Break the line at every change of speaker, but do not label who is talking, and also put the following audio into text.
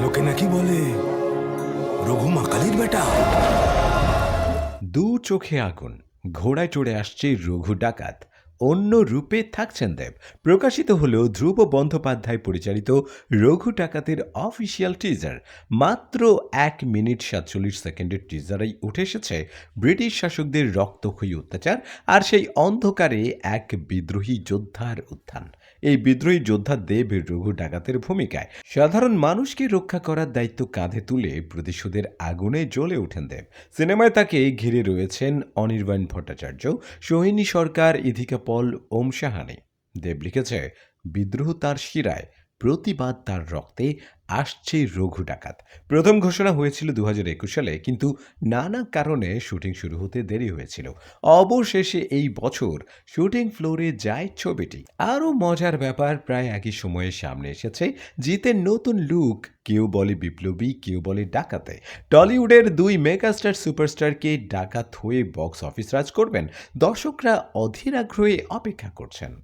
লোকে নাকি বলে রঘু মাকালির বেটা।
দু চোখে আগুন ঘোড়ায় চড়ে আসছে রঘু ডাকাত। অন্য রূপে থাকছেন দেব। প্রকাশিত হল ধ্রুব বন্দ্যোপাধ্যায় পরিচালিত রঘু ডাকাতের অফিসিয়াল টিজার মাত্র এক মিনিট সাতচল্লিশ সেকেন্ডের টিজারেই উঠে এসেছে ব্রিটিশ শাসকদের রক্তক্ষয়ী অত্যাচার আর সেই অন্ধকারে এক বিদ্রোহী যোদ্ধার উত্থান। এই বিদ্রোহী যোদ্ধা দেব রঘু ডাকাতের ভূমিকায়। সাধারণ মানুষকে রক্ষা করার দায়িত্ব কাঁধে তুলে প্রতিশোধের আগুনে জ্বলে ওঠেন দেব। সিনেমায় তাকে ঘিরে রয়েছেন অনির্বাণ ভট্টাচার্য, সোহিনী সরকার, ইধিকা পল ওম সাহানি। দেব লিখেছে বিদ্রোহ তার শিরায় প্রতিবাদ তার রক্তে আসছে রঘু ডাকাত। প্রথম ঘোষণা হয়েছিল দু হাজার একুশ সালে, কিন্তু নানা কারণে শুটিং শুরু হতে দেরি হয়েছিল। অবশেষে এই বছর শুটিং ফ্লোরে যায় ছবিটি। আরও মজার ব্যাপার, প্রায় একই সময়ে সামনে এসেছে জিতের নতুন লুক, কেউ বলে বিপ্লবী, কেউ বলে ডাকাতে। টলিউডের দুই মেগাস্টার সুপারস্টারকে ডাকাত হয়ে বক্স অফিস রাজ করবেন। দর্শকরা অধীর আগ্রহে অপেক্ষা করছেন।